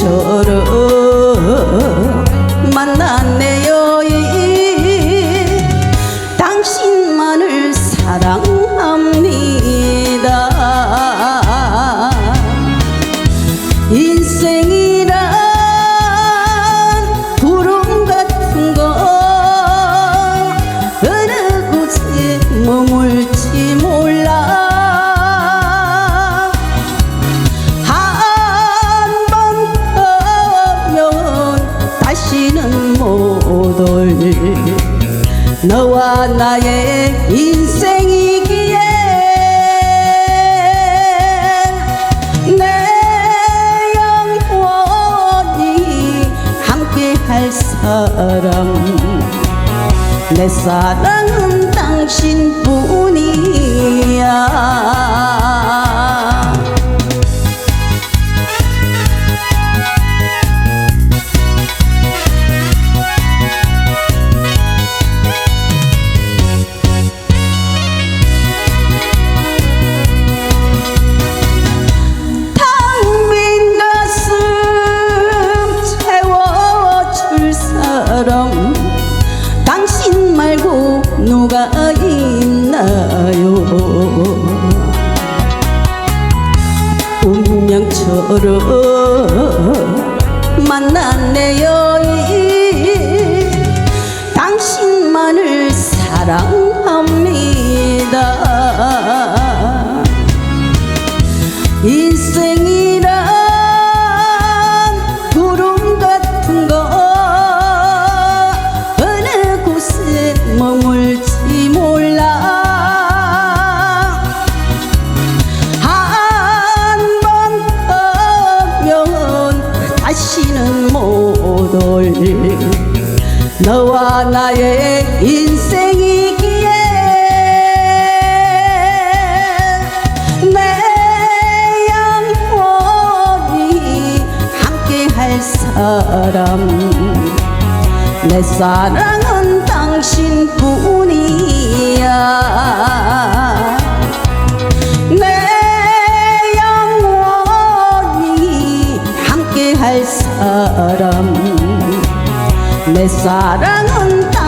우연처럼 만났네요. 이 당신만을 사랑합니다. 인생 너와 나의 인생이기에 내 영원히 함께 할 사람. 내 사랑은 당신뿐이야 누가 있나요? 운명처럼 만났네요 너와 나의 인생이기에 내 영원히 함께 할 사람. 내 사랑은 당신뿐이야. 내 영원히 함께 할 사람 내 사랑은 당신